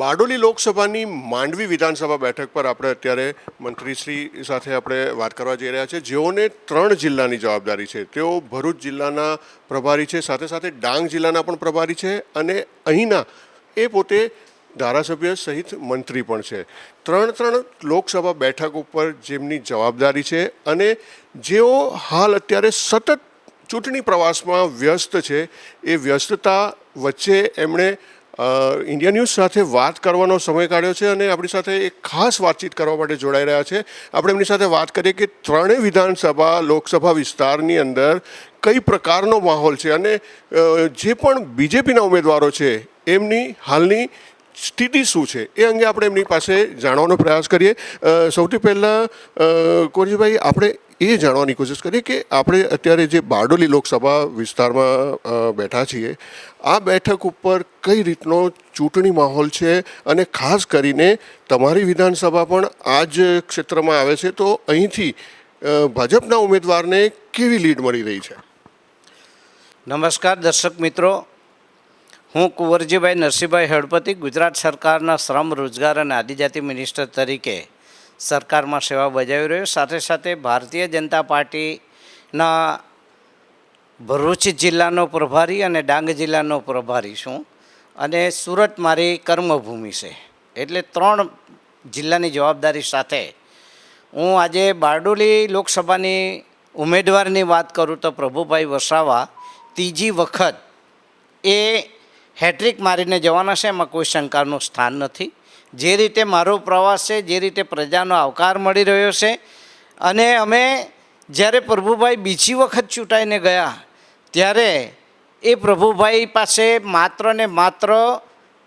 બારડોલી લોકસભાની માંડવી વિધાનસભા બેઠક પર આપણે અત્યારે મંત્રીશ્રી સાથે આપણે વાત કરવા જઈ રહ્યા છે. જેઓને ત્રણ જિલ્લાની જવાબદારી છે. તેઓ ભરૂચ જિલ્લાના પ્રભારી છે, સાથે સાથે ડાંગ જિલ્લાના પણ પ્રભારી છે અને અહીંના એ પોતે ધારાસભ્ય સહિત મંત્રી પણ છે. ત્રણ ત્રણ લોકસભા બેઠક ઉપર જેમની જવાબદારી છે અને જેઓ હાલ અત્યારે સતત ચૂંટણી પ્રવાસમાં વ્યસ્ત છે, એ વ્યસ્તતા વચ્ચે એમણે ઇન્ડિયા ન્યૂઝ સાથે વાત કરવાનો સમય કાઢ્યો છે અને આપણી સાથે એક ખાસ વાતચીત કરવા માટે જોડાઈ રહ્યા છે. આપણે એમની સાથે વાત કરીએ કે ત્રણેય વિધાનસભા લોકસભા વિસ્તારની અંદર કઈ પ્રકારનો માહોલ છે અને જે પણ બીજેપીના ઉમેદવારો છે, એમની હાલની સ્થિતિ શું છે? એ અંગે આપણે એમની પાસે જાણવાનો પ્રયાસ કરીએ. સૌથી પહેલાં કોરજીભાઈ, આપણે એ જાણવાની કોશિશ કરીએ કે આપણે અત્યારે જે બારડોલી લોકસભા વિસ્તારમાં બેઠા છીએ, આ બેઠક ઉપર કઈ રીતનો ચૂંટણી માહોલ છે અને ખાસ કરીને તમારી વિધાનસભા પણ આ જ ક્ષેત્રમાં આવે છે, તો અહીંથી ભાજપના ઉમેદવારને કેવી લીડ મળી રહી છે? નમસ્કાર દર્શક મિત્રો. હું કુંવરજીભાઈ નરસિંહભાઈ હળપતિ, ગુજરાત સરકારના શ્રમ, રોજગાર અને આદિજાતિ મિનિસ્ટર તરીકે સરકારમાં સેવા બજાવી રહ્યો. સાથે સાથે ભારતીય જનતા પાર્ટીના ભરૂચ જિલ્લાનો પ્રભારી અને ડાંગ જિલ્લાનો પ્રભારી છું અને સુરત મારી કર્મભૂમિ છે. એટલે ત્રણ જિલ્લાની જવાબદારી સાથે હું આજે બારડોલી લોકસભાની ઉમેદવારની વાત કરું તો પ્રભુભાઈ વસાવા, ત્રીજી વખત એ હેટ્રિક મારીને જવાના છે, એમાં કોઈ શંકાનું સ્થાન નથી. જે રીતે મારો પ્રવાસ છે, જે રીતે પ્રજાનો આવકાર મળી રહ્યો છે, અને અમે જ્યારે પ્રભુભાઈ બીજી વખત ચૂંટાઈને ગયા, ત્યારે એ પ્રભુભાઈ પાસે માત્ર ને માત્ર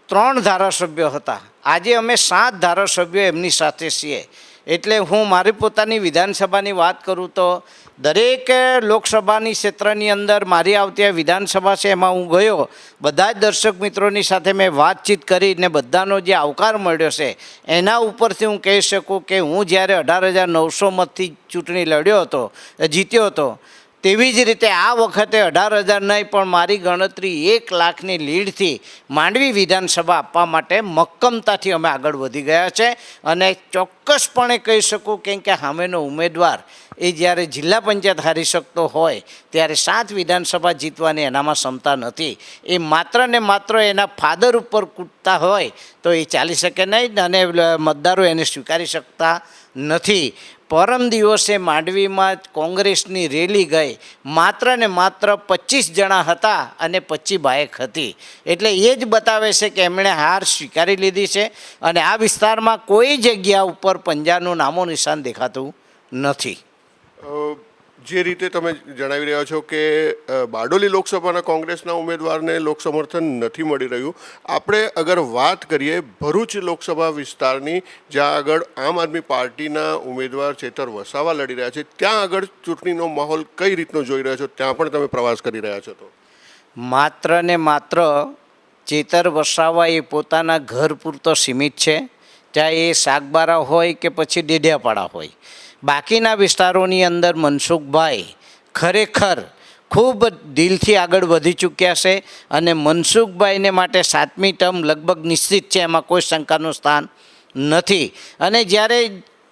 ત્રણ ધારાસભ્યો હતા. આજે અમે સાત ધારાસભ્યો એમની સાથે છીએ. એટલે હું મારી પોતાની વિધાનસભાની વાત કરું તો દરેક લોકસભાની ક્ષેત્રની અંદર મારી આવતી વિધાનસભા છે, એમાં હું ગયો. બધા જ દર્શક મિત્રોની સાથે મેં વાતચીત કરીને બધાનો જે આવકાર મળ્યો છે, એના ઉપરથી હું કહી શકું કે હું જ્યારે અઢાર હજાર નવસો મતથી ચૂંટણી લડ્યો હતો, જીત્યો હતો તેવી જ રીતે આ વખતે અઢાર હજાર નહીં, પણ મારી ગણતરી એક લાખની લીડથી માંડવી વિધાનસભા આપવા માટે મક્કમતાથી અમે આગળ વધી ગયા છે. અને ચોક્કસપણે કહી શકું કેમ કે સામેનો ઉમેદવાર એ જ્યારે જિલ્લા પંચાયત હારી શકતો હોય, ત્યારે સાત વિધાનસભા જીતવાની એનામાં ક્ષમતા નથી. એ માત્ર ને માત્ર એના ફાધર ઉપર કૂદતા હોય તો એ ચાલી શકે નહીં અને મતદારો એને સ્વીકારી શકતા નથી. પરમ દિવસે માંડવીમાં કોંગ્રેસની રેલી ગઈ. માત્ર ને માત્ર પચીસ જણા હતા અને પચી બાયક હતી. એટલે એ જ બતાવે છે કે એમણે હાર સ્વીકારી લીધી છે અને આ વિસ્તારમાં કોઈ જગ્યા ઉપર પંજાનું નામો નિશાન દેખાતું નથી. જે રીતે તમે જણાવી રહ્યા છો કે બારડોલી લોકસભાના કોંગ્રેસના ઉમેદવારને લોક સમર્થન નથી મળી રહ્યું. આપણે અગર વાત કરીએ ભરૂચ લોકસભા વિસ્તારની, જ્યાં આગળ આમ આદમી પાર્ટીના ઉમેદવાર ચેતર વસાવા લડી રહ્યા છે, ત્યાં આગળ ચૂંટણીનો માહોલ કઈ રીતનો જોઈ રહ્યા છો? ત્યાં પણ તમે પ્રવાસ કરી રહ્યા છો તો. માત્ર ને માત્ર ચેતર વસાવા એ પોતાના ઘર પૂરતો સીમિત છે. ચાહે એ શાકબારા હોય કે પછી ડેડિયાપાડા હોય. બાકીના વિસ્તારોની અંદર મનસુખભાઈ ખરેખર ખૂબ દિલથી આગળ વધી ચૂક્યા છે અને મનસુખભાઈને માટે સાતમી ટર્મ લગભગ નિશ્ચિત છે, એમાં કોઈ શંકાનું સ્થાન નથી. અને જ્યારે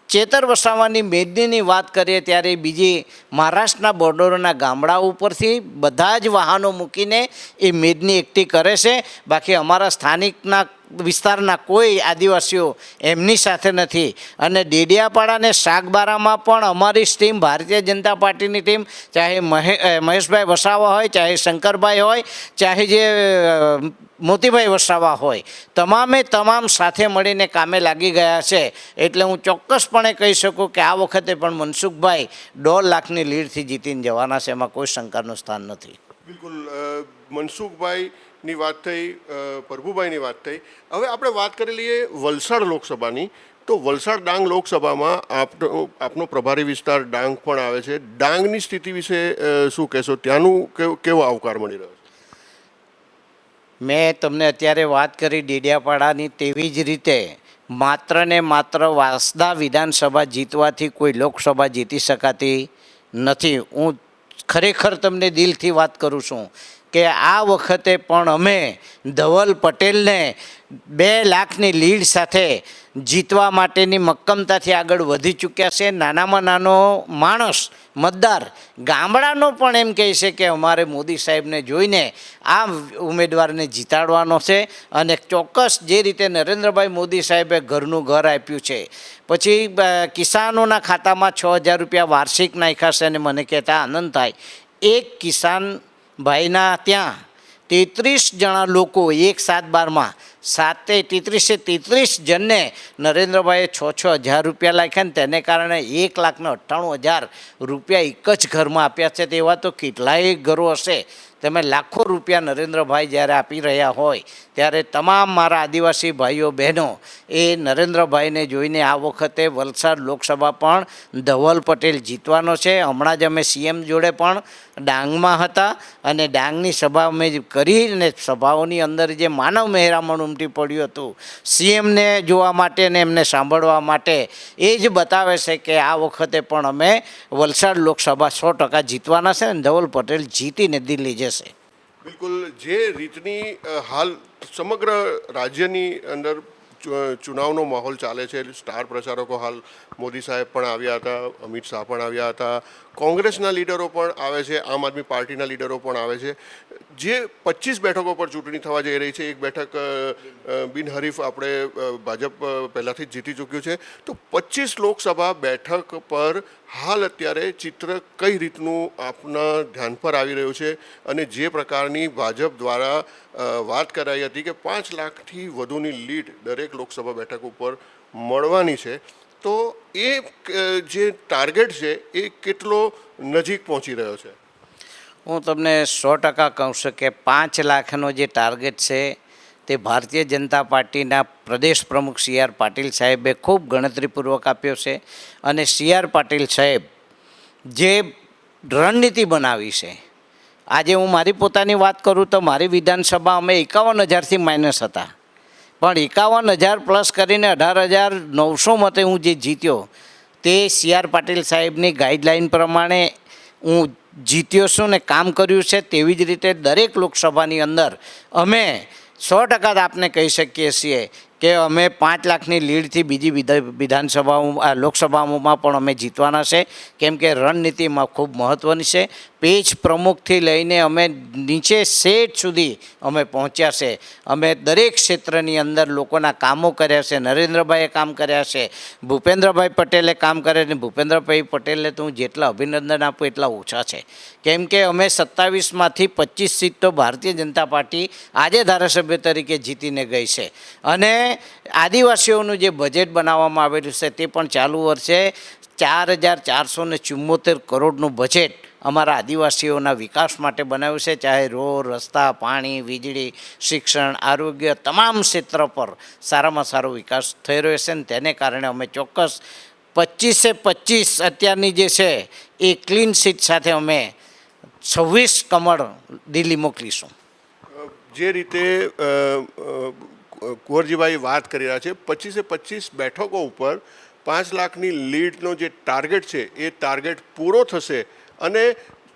ચેતર વસાવાની મેદનીની વાત કરીએ ત્યારે બીજી મહારાષ્ટ્રના બોર્ડરોના ગામડા ઉપરથી બધા જ વાહનો મૂકીને એ મેદની એકઠી કરે છે. બાકી અમારા સ્થાનિકના વિસ્તારના કોઈ આદિવાસીઓ એમની સાથે નથી. અને ડેડિયાપાડા અને શાકબારામાં પણ અમારી ટીમ ભારતીય જનતા પાર્ટીની ટીમ ચાહે મહે મહેશભાઈ વસાવા હોય ચાહે શંકરભાઈ હોય ચાહે જે મોતીભાઈ વસાવા હોય તમામે તમામ સાથે મળીને કામે લાગી ગયા છે. એટલે હું ચોક્કસપણે કહી શકું કે આ વખતે પણ મનસુખભાઈ દોઢ લાખની લીડથી જીતીને જવાના છે એમાં કોઈ શંકાનું સ્થાન નથી. બિલકુલ અ, મનસુખભાઈની વાત થઈ પ્રભુભાઈની વાત થઈ. હવે આપણે વાત કરી લઈએ વલસાડ લોકસભાની. તો વલસાડ ડાંગ લોકસભામાં આપનો આપનો પ્રભારી વિસ્તાર ડાંગ પણ આવે છે. ડાંગની સ્થિતિ વિશે શું કહેશો? ત્યાંનું કેવો આવકાર મળી રહ્યો છે? મેં તમને અત્યારે વાત કરી ડેડિયાપાડાની તેવી જ રીતે માત્ર ને માત્ર વાસદા વિધાનસભા જીતવાથી કોઈ લોકસભા જીતી શકાતી નથી. હું ખરેખર તમને દિલથી વાત કરું છું. કે આ વખતે પણ અમે ધવલ પટેલને બે લાખની લીડ સાથે જીતવા માટેની મક્કમતાથી આગળ વધી ચૂક્યા છે. નાનામાં નાનો માણસ, મતદાર, ગામડાનો પણ એમ કહે છે કે અમારે મોદી સાહેબને જોઈને આ ઉમેદવારને જીતાડવાનો છે અને ચોક્કસ જે રીતે નરેન્દ્રભાઈ મોદી સાહેબે ઘરનું ઘર આપ્યું છે. પછી કિસાનોના ખાતામાં છ હજાર રૂપિયા વાર્ષિક નાખ્યા છે અને મને કહેતા આનંદ થાય. એક કિસાન ભાઈના ત્યાં તેત્રીસ જણા લોકો એક સાત બારમાં, સાતે તેત્રીસે તેત્રીસ જણને નરેન્દ્રભાઈએ છ છ હજાર રૂપિયા લાખ્યા ને તેને કારણે એક લાખને અઠ્ઠાણું હજાર રૂપિયા એક જ ઘરમાં આપ્યા છે. તેવા તો કેટલાય ઘરો હશે. તમે લાખો રૂપિયા નરેન્દ્રભાઈ જ્યારે આપી રહ્યા હોય, ત્યારે તમામ મારા આદિવાસી ભાઈઓ, બહેનો, એ નરેન્દ્રભાઈને જોઈને આ વખતે વલસાડ લોકસભા પણ ધવલ પટેલ જીતવાનો છે. હમણાં જ અમે સીએમ જોડે પણ ડાંગમાં હતા અને ડાંગની સભા અમે કરીને સભાઓની અંદર જે માનવ મહેરામણ ઉમટી પડ્યું હતું, સીએમને જોવા માટે ને એમને સાંભળવા માટે એ જ બતાવે છે કે આ વખતે પણ અમે વલસાડ લોકસભા સો ટકા જીતવાના છે અને ધવલ પટેલ જીતીને દિલ્હી જશે. બિલકુલ, જે રીતની હાલ સમગ્ર રાજ્યની અંદર ચુનાવનો માહોલ ચાલે છે સ્ટાર પ્રચારકો હાલ મોદી સાહેબ પણ આવ્યા હતા, અમિત શાહ પણ આવ્યા હતા કોંગ્રેસના લીડરો પણ આવે છે, આમ આદમી પાર્ટીના લીડરો પણ આવે છે. જે પચીસ બેઠકો પર ચૂંટણી થવા જઈ રહી છે, એક બેઠક બિનહરીફ આપણે ભાજપ પહેલાંથી જ જીતી ચૂક્યું છે. તો પચીસ લોકસભા બેઠક પર હાલ અત્યારે ચિત્ર કઈ રીતનું આપના ધ્યાન પર આવી રહ્યું છે? અને જે પ્રકારની ભાજપ દ્વારા વાત કરાઈ હતી કે પાંચ લાખથી વધુની લીડ દરેક લોકસભા બેઠક ઉપર મળવાની છે. તો એ જે ટાર્ગેટ છે એ કેટલો નજીક પહોંચી રહ્યો છે? હું તમને સો ટકા કહું છું કે પાંચ લાખનો જે ટાર્ગેટ છે તે ભારતીય જનતા પાર્ટીના પ્રદેશ પ્રમુખ સી આર પાટીલ સાહેબે ખૂબ ગણતરીપૂર્વક આપ્યો છે અને સી આર પાટીલ સાહેબ જે રણનીતિ બનાવી છે, આજે હું મારી પોતાની વાત કરું તો મારી વિધાનસભા અમે એકાવન હજારથી માઇનસ હતા. પણ એકાવન હજાર પ્લસ કરીને અઢાર હજાર નવસો મતે હું જે જીત્યો, તે સી આર પાટીલ સાહેબની ગાઈડલાઈન પ્રમાણે હું જીત્યો છું ને કામ કર્યું છે તેવી જ રીતે દરેક લોકસભાની અંદર અમે સો ટકા આપને કહી શકીએ છીએ કે અમે પાંચ લાખની લીડથી બીજી વિધા- વિધાનસભાઓ આ લોકસભાઓમાં પણ અમે જીતવાના છે. કેમ કે રણનીતિમાં ખૂબ મહત્ત્વની છે. પેજ પ્રમુખથી લઈને અમે નીચે શેઠ સુધી અમે પહોંચ્યા છે. અમે દરેક ક્ષેત્રની અંદર લોકોના કામો કર્યા છે. નરેન્દ્રભાઈએ કામ કર્યા છે. ભૂપેન્દ્રભાઈ પટેલે કામ કર્યા છે. ભૂપેન્દ્રભાઈ પટેલને તો હું જેટલા અભિનંદન આપું એટલા ઓછા છે. કેમ કે અમે સત્તાવીસમાંથી પચીસ સીટ તો ભારતીય જનતા પાર્ટી આજે ધારાસભ્ય તરીકે જીતીને ગઈ છે. અને આદિવાસીઓનું જે બજેટ બનાવવામાં આવેલું છે તે પણ ચાલુ વર્ષે ચાર હજાર ચારસો ને ચુમ્મોતેર કરોડનું બજેટ અમારા આદિવાસીઓના વિકાસ માટે બનાવ્યું છે. ચાહે રોડ, રસ્તા, પાણી, વીજળી, શિક્ષણ, આરોગ્ય તમામ ક્ષેત્ર પર સારામાં સારો વિકાસ થઈ રહ્યો છે ને તેને કારણે અમે ચોક્કસ પચીસે પચીસ અત્યારની જે છે એ ક્લીન સીટ સાથે અમે છવ્વીસ કમળ દિલ્હી મોકલીશું. જે રીતે કુંવરજીભાઈ વાત કરી રહ્યા છે, પચીસે પચીસ બેઠકો ઉપર પાંચ લાખની લીડનો જે ટાર્ગેટ છે, એ ટાર્ગેટ પૂરો થશે અને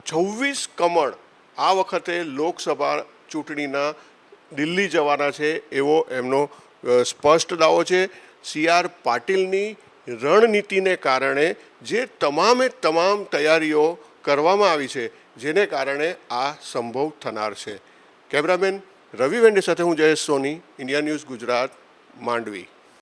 છવ્વીસ કમળ આ વખતે લોકસભા ચૂંટણીના દિલ્હી જવાના છે એવો એમનો સ્પષ્ટ દાવો છે. સી આર પાટીલની રણનીતિને કારણે જે તમામે તમામ તૈયારીઓ કરવામાં આવી છે, જેને કારણે આ સંભવ થનાર છે. કેમેરામેન રવિ વેન્ડે સાથે હું જયેશ સોની ઇન્ડિયા ન્યૂઝ ગુજરાત માંડવી.